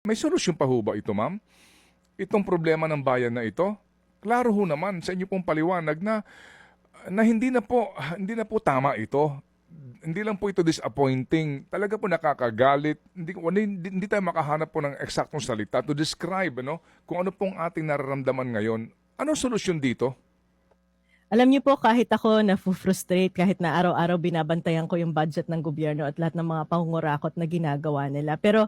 May solusyon pa ho ba ito, ma'am? Itong problema ng bayan na ito? Klaro ho naman sa inyo pong paliwanag na na hindi na po hindi na po tama ito. Hindi lang po ito disappointing. Talaga po nakakagalit. Hindi, hindi, hindi tayo makahanap po ng eksaktong salita to describe ano, kung ano pong ating nararamdaman ngayon. Ano solusyon dito? Alam niyo po, kahit ako na-frustrate, kahit na araw-araw binabantayan ko yung budget ng gobyerno at lahat ng mga pangungurakot na ginagawa nila. Pero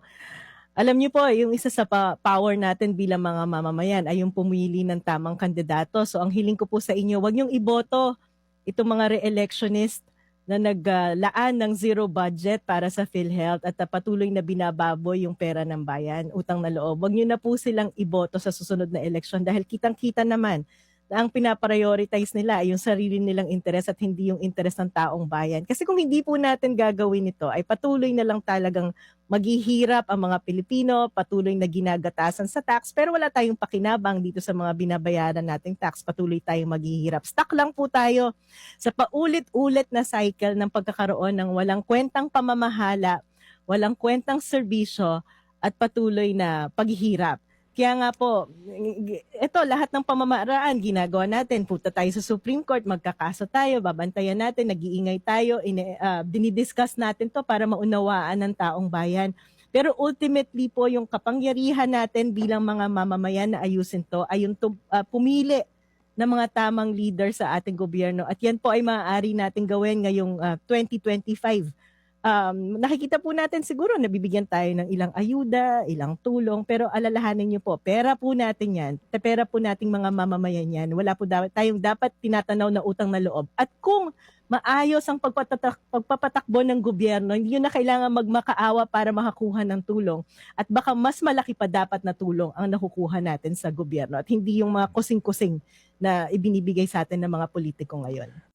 alam niyo po, yung isa sa pa- power natin bilang mga mamamayan ay yung pumili ng tamang kandidato. So ang hiling ko po sa inyo, wag niyong iboto itong mga re-electionist na naglaan ng zero budget para sa PhilHealth at patuloy na binababoy yung pera ng bayan, utang na loob. Wag niyo na po silang iboto sa susunod na eleksyon dahil kitang-kita naman na ang pinaprioritize nila ay yung sarili nilang interes at hindi yung interes ng taong bayan. Kasi kung hindi po natin gagawin ito, ay patuloy na lang talagang maghihirap ang mga Pilipino, patuloy na ginagatasan sa tax, pero wala tayong pakinabang dito sa mga binabayaran nating tax, patuloy tayong maghihirap. Stuck lang po tayo sa paulit-ulit na cycle ng pagkakaroon ng walang kwentang pamamahala, walang kwentang serbisyo, at patuloy na paghihirap. Kaya nga po, ito lahat ng pamamaraan ginagawa natin. Punta tayo sa Supreme Court, magkakaso tayo, babantayan natin, nag-iingay tayo, ine, ah, dinidiscuss natin to para maunawaan ng taong bayan. Pero ultimately po yung kapangyarihan natin bilang mga mamamayan na ayusin to ay yung ah, pumili ng mga tamang leader sa ating gobyerno. At yan po ay maaari natin gawin ngayong ah, 2025 um, nakikita po natin siguro nabibigyan tayo ng ilang ayuda, ilang tulong, pero alalahanin niyo po, pera po natin yan, pera po nating mga mamamayan yan, wala po dapat, tayong dapat tinatanaw na utang na loob. At kung maayos ang pagpatatak, pagpapatakbo ng gobyerno, hindi na kailangan magmakaawa para makakuha ng tulong. At baka mas malaki pa dapat na tulong ang nakukuha natin sa gobyerno at hindi yung mga kusing-kusing na ibinibigay sa atin ng mga politiko ngayon.